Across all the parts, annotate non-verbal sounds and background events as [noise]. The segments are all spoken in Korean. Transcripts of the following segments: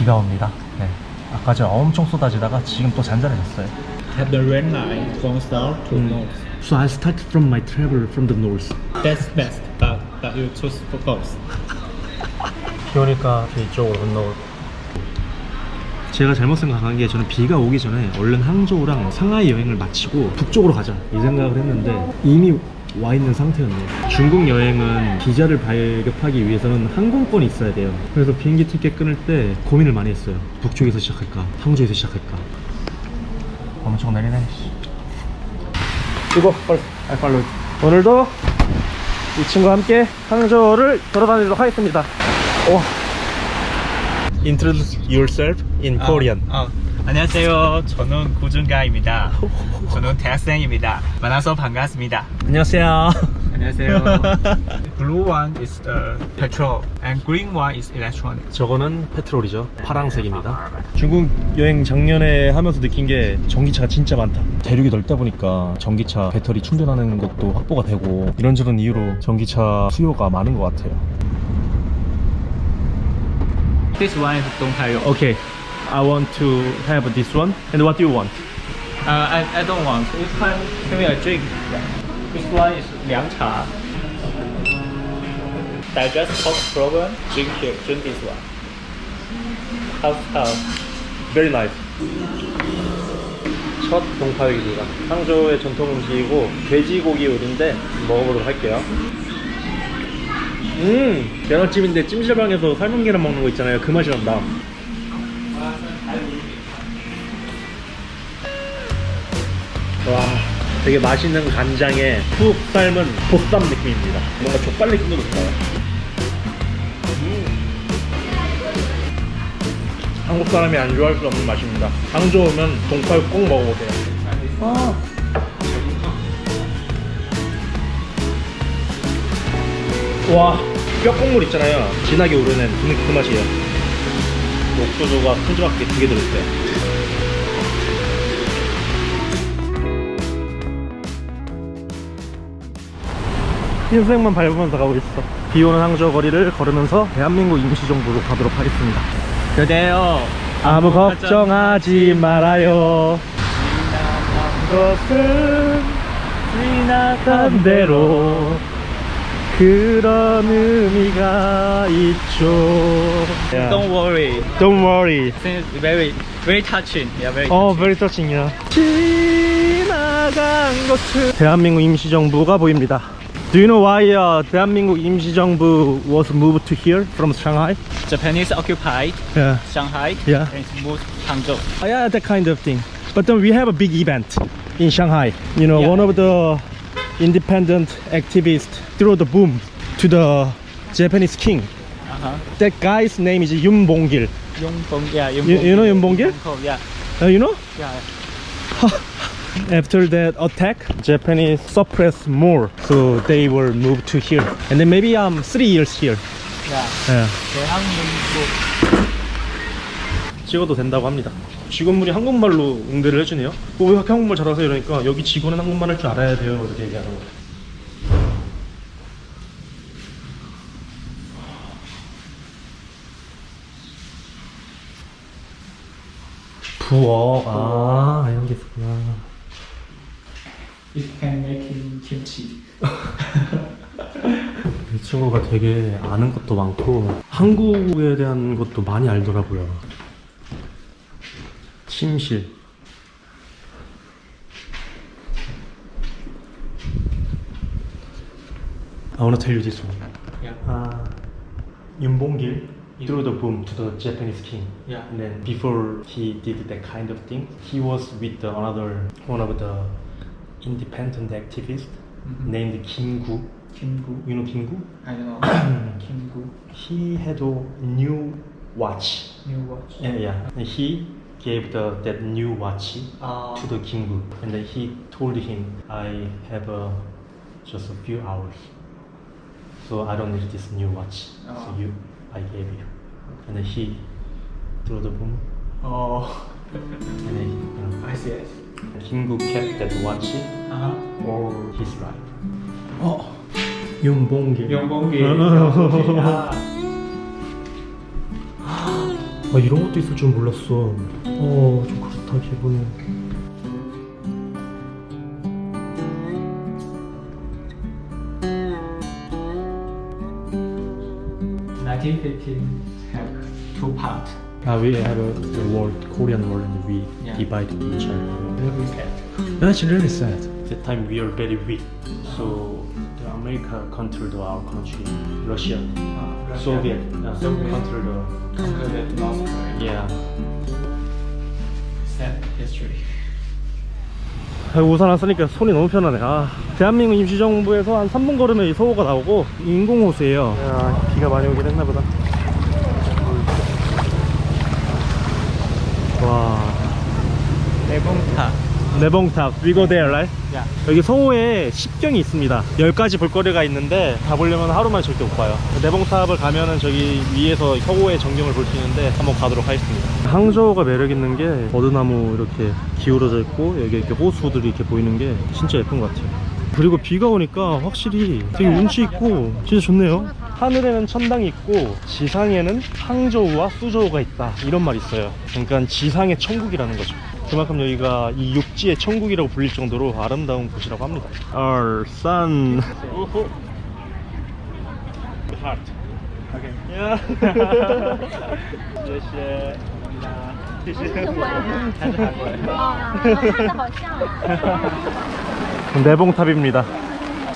비가 옵니다. 네. 아까 전 엄청 쏟아지다가 지금 또 잔잔해졌어요. Have the red line from south to north. So I started from my travel from the north. That's best, but but you choose for both. 비 오니까 이쪽으로 건너. 제가 잘못 생각한 게 저는 비가 오기 전에 얼른 항저우랑 상하이 여행을 마치고 북쪽으로 가자 이 생각을 했는데 이미 와 있는 상태였네요. 중국 여행은 비자를 발급하기 위해서는 항공권이 있어야 돼요. 그래서 비행기 티켓 끊을 때 고민을 많이 했어요. 북쪽에서 시작할까, 항저우에서 시작할까. 엄청 내리네. 이거 빨리, 아, 빨리. 오늘도 이 친구와 함께 항저우를 돌아다니도록 하겠습니다. 오. Introduce yourself in Korean. 아, 안녕하세요. 저는 고준가입니다. 저는 대학생입니다. 만나서 반갑습니다. 안녕하세요. 안녕하세요. [laughs] Blue one is the petrol and green one is electronic. 저거는 페트롤이죠. 파랑색입니다. 중국 여행 작년에 하면서 느낀 게 전기차가 진짜 많다. 대륙이 넓다 보니까 전기차 배터리 충전하는 것도 확보가 되고 이런저런 이유로 전기차 수요가 많은 것 같아요. This one is Donghaiyou. Okay, I want to have this one. And what do you want? Uh, I, I don't want. This one, give me a drink. This one is 凉茶. Digest hot problem, drink here, drink this one. How's how? Very nice. 첫 동파육입니다. 항저우의 전통 음식이고 돼지고기 요리인데 먹어보도록 할게요. 음, 계란찜인데 찜질방에서 삶은 계란 먹는 거 있잖아요. 그 맛이 난다. 와, 되게 맛있는 간장에 푹 삶은 보쌈 느낌입니다. 뭔가 족발 느낌도 좋다. 한국 사람이 안 좋아할 수 없는 맛입니다. 항저우 오면 동파육 꼭 먹어보세요. 아. 와, 뼈 국물 있잖아요. 진하게 우려낸 그, 그 맛이에요. 옥수수가 푸짐하게 두 개 들어있어요. 흰색만 밟으면서 가고 있어. 비 오는 항저우 거리를 걸으면서 대한민국 임시정부로 가도록 하겠습니다. 그대요. 아무 걱정하지 말아요. 것은 지나간 대로 그런 의미가 있죠. Don't worry. Don't worry. Very, very touching. Yeah, very. 어, very touching. Yeah. 지나간 것은 대한민국 임시정부가 보입니다. Do you know why uh, 대한민국 임시정부 was moved to here from Shanghai? Japanese occupied Yeah. Shanghai Yeah. and moved Hangzhou. Uh, yeah, that kind of thing. But then we have a big event in Shanghai. You know, Yeah. one of the independent activists threw the boom to the Japanese king. Uh-huh. That guy's name is Yoon Bong-gil. Yung Bong, yeah, Yung You- Bong- you know Yung Bong-gil? Bong- Yeah, Uh, you know? yeah. [laughs] After that attack, Japanese suppressed more, so they were moved to here. And then maybe um three years here. yeah. 찍어도 된다고 합니다. 직원분이 한국말로 응대를 해주네요. 어, 왜 한국말 잘하세요? 이러니까 여기 직원은 한국말 할 줄 알아야 돼요. 이렇게 얘기하는 거예요. 부엌 아 이런 게 있구나. It can make him kimchi. 이 친구가 되게 아는 것도 많고 한국에 대한 것도 많이 알더라고요. 침실. I wanna tell you this one. Yeah. Uh, Yumbongil threw the boom to the Japanese king. Yeah. And then before he did that kind of thing, he was with the another one of the independent activist mm-hmm. named Kim Gu. Kim Gu. You know Kim Gu? I know. [clears throat] Kim Gu. He had a new watch. New watch. Yeah, yeah. And he gave the that new watch uh. to the Kim Gu, and he told him, "I have uh, just a few hours, so I don't need this new watch. Uh. So ah. you, I gave you." And he threw the boom. Oh. and then, you know, I see. I see. Kingu kept that watch 아하. all his life. Oh, 윤봉길. 영봉기. 어. 영봉기. 아. 아 이런 것도 있을 줄 몰랐어. 어 좀 그렇다 기분이. 1915 have two parts. Ah, we have a, a world, Korean world, and we Yeah. divide each other. Very sad. That's really sad. That time we are very weak. So the America controlled our country, Russia, Uh, Russia. Soviet, uh, Soviet. controlled. Conquered North Korea. Yeah. Sad history. 우산 안 쓰니까 손이 너무 편하네. 아, 대한민국 임시정부에서 한 3분 걸으면 이 서호가 나오고 인공호수예요. 야, 비가 많이 오긴 했나 보다. 내봉탑. we go there, right? Yeah. 여기 서호에 10경이 있습니다. 10가지 볼거리가 있는데 가보려면 하루만 절대 못 봐요. 내봉탑을 가면은 저기 위에서 서호의 전경을 볼 수 있는데 한번 가도록 하겠습니다. 항저우가 매력 있는 게 버드나무 이렇게 기울어져 있고 여기 이렇게 호수들이 이렇게 보이는 게 진짜 예쁜 것 같아요. 그리고 비가 오니까 확실히 되게 운치 있고 진짜 좋네요. 하늘에는 천당이 있고 지상에는 항저우와 수저우가 있다 이런 말이 있어요. 그러니까 지상의 천국이라는 거죠. 그만큼 여기가 이 육지의 천국이라고 불릴 정도로 아름다운 곳이라고 합니다. Our sun. Heart. Okay. Yeah. 谢谢。谢谢。还是韩国人。哦，看着好像啊。 내봉탑입니다.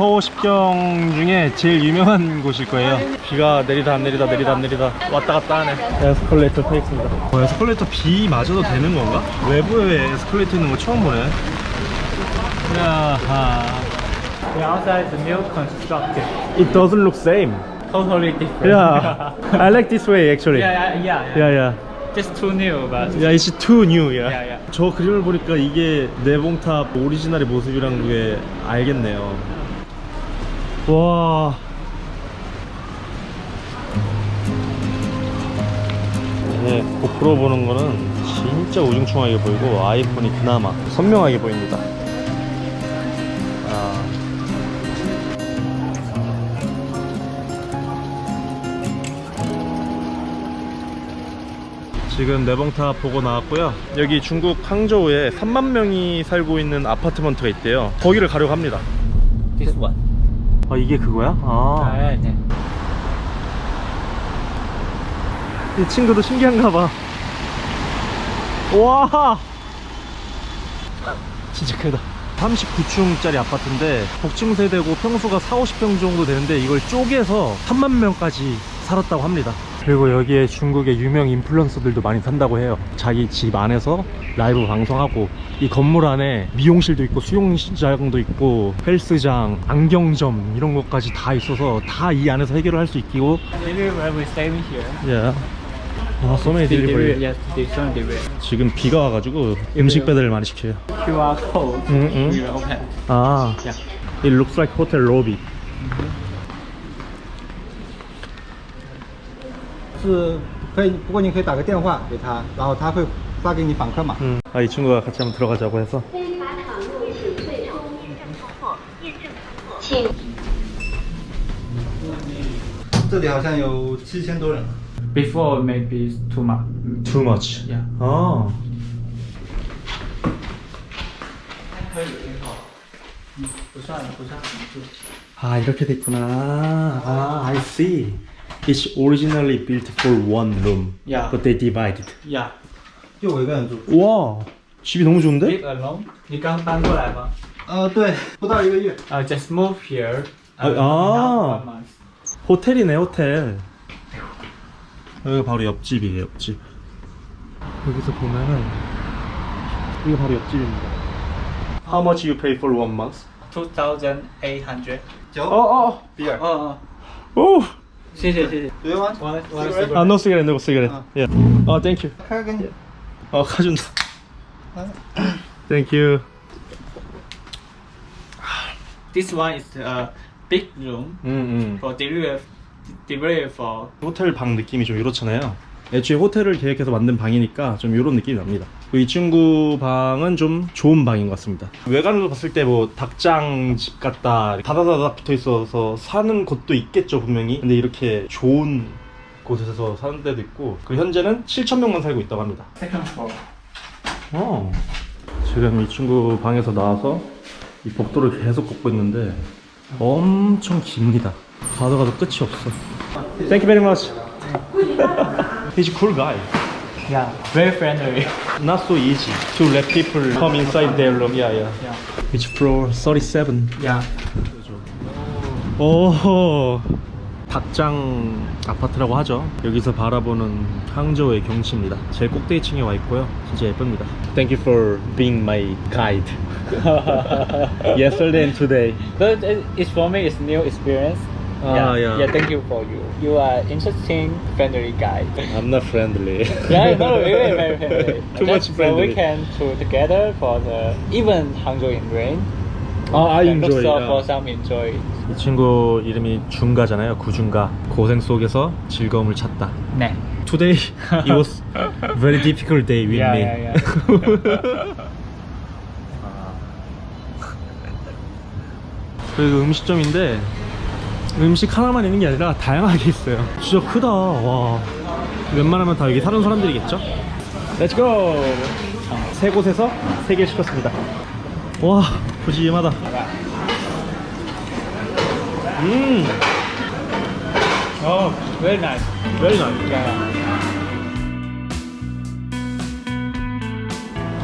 서호 10경 중에 제일 유명한 곳일 거예요. 비가 내리다 안 내리다 내리다 안 내리다 왔다 갔다 하네. 에스컬레이터 타겠습니다. 어, 에스컬레이터 비 맞아도 되는 건가? 외부에 에스컬레이터 있는 거 처음 보네. 야하. The outside is new constructed. It doesn't look same. Totally different. Yeah. I like this way actually. yeah, yeah, yeah, yeah. Yeah, yeah. Just too new, but Yeah, it's too new. Yeah. Yeah, yeah. 저 그림을 보니까 이게 내봉탑 오리지널의 모습이란 게 알겠네요. 와. 네, 고프로 보는 거는 진짜 우중충하게 보이고 아이폰이 그나마 선명하게 보입니다. 아. 지금 내봉탑 보고 나왔고요. 여기 중국 항저우에 3만 명이 살고 있는 아파트먼트가 있대요. 거기를 가려고 합니다. this one. 아 이게 그거야? 아. 네, 네. 이 친구도 신기한가 봐. 와! 진짜 크다. 39층짜리 아파트인데 복층 세대고 평수가 4, 50평 정도 되는데 이걸 쪼개서 3만 명까지 살았다고 합니다. 그리고 여기에 중국의 유명 인플루언서들도 많이 산다고 해요. 자기 집 안에서 라이브 방송하고 이 건물 안에 미용실도 있고 수영장도 있고 헬스장, 안경점 이런 것까지 다 있어서 다 이 안에서 해결을 할 수 있고. 아, different delivery. 지금 비가 와가지고 음식 배달을 많이 시켜요. QR code. will open. 아, it looks like hotel lobby. 是可以，不过你可以打个电话给他，然后他会发给你访客码。 음. 아, 이 친구가 같이 한번 들어가자고 해서. 非法闯入请退出。验证通过，验证通过。请这里好像有七千多人。 Before maybe too much. Too much. Yeah. 아, 可以挺好。嗯，不算不算很住。 아 이렇게 돼 있구나. 아, I see. It's originally built for one room, Yeah. but they divided. Yeah. 就我一个人住。 와, 집이 너무 좋은데? Live alone. 你刚搬过来吗？呃，对，不到一个月。 Uh, just move here. 아, Uh, 아. now one month. 호텔이네 호텔 여기가 바로 옆집이에요 옆집 여기서 보면은 이게 바로 옆집입니다 How much you pay for one month? 2,800. 九。 어어 比尔。 어, 어. 오! 谢谢谢谢。 Do you want? One, one Cigarette? 아 no cigarette no cigarette 아. yeah. 어 thank you开给你。 어 가준다 thank you This one is a big room 음, 음. for delivery, delivery for 호텔 방 느낌이 좀 이렇잖아요 애초에 호텔을 계획해서 만든 방이니까 좀 이런 느낌이 납니다 그리고 이 친구 방은 좀 좋은 방인 것 같습니다 외관으로 봤을 때 뭐 닭장 집 같다 다다다닥 붙어 있어서 사는 곳도 있겠죠 분명히 근데 이렇게 좋은 곳에서 사는 데도 있고 그 현재는 7천 명만 살고 있다고 합니다. Second floor. 어. 지금 이 친구 방에서 나와서 이 복도를 계속 걷고 있는데 엄청 깁니다. 가도 가도 끝이 없어. Thank you very much. He's a cool guy. Yeah, very friendly. Not so easy to let people come inside their room. Yeah, yeah. Yeah. It's floor 37. Yeah. 오. 닭장 아파트라고 하죠. 여기서 바라보는 항저우의 경치입니다. 제일 꼭대기층에 와 있고요. 진짜 예쁩니다. Thank you for being my guide. Yesterday and today. But it- it's for me, it's new experience. Ah, yeah. Yeah, thank you for you. You are interesting, friendly guy. I'm not friendly. yeah, no, really very friendly. Too much friendly. The weekend to together for the even Hangzhou in rain. 아, I And enjoy. look so yeah. for some enjoy. 이 친구 이름이 중가잖아요. 구중가. 고생 속에서 즐거움을 찾다. 네. Today it was very difficult day with Yeah, me. yeah, yeah. 그리고 음식점인데 음식 하나만 있는 게 아니라 다양하게 있어요. 진짜 크다. 와. 웬만하면 다 여기 사는 사람들이겠죠? Let's go. 세 곳에서 세 개 시켰습니다. 와, 부지임하다. 음. 아, Very nice. very nice.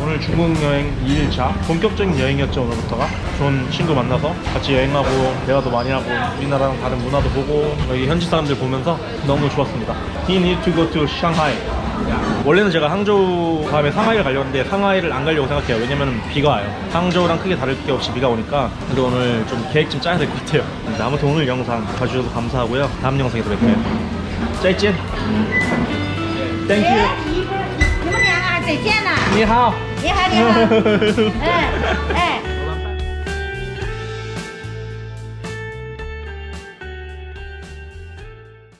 오늘 중국 여행 2일차 본격적인 여행이었죠 오늘부터가 좋은 친구 만나서 같이 여행하고 대화도 많이 하고 우리나라랑 다른 문화도 보고 여기 현지 사람들 보면서 너무 좋았습니다 He need to go to Shanghai 원래는 제가 항저우 다음에 상하이를 가려고 했는데 상하이를 안 가려고 생각해요 왜냐면 비가 와요 항저우랑 크게 다를 게 없이 비가 오니까 근데 오늘 좀 계획 좀 짜야 될 것 같아요 근데 아무튼 오늘 영상 봐주셔서 감사하고요 다음 영상에서 뵐게요 짜이찐 땡큐 你们两个还再见呢？你好。你好，你好。哎哎，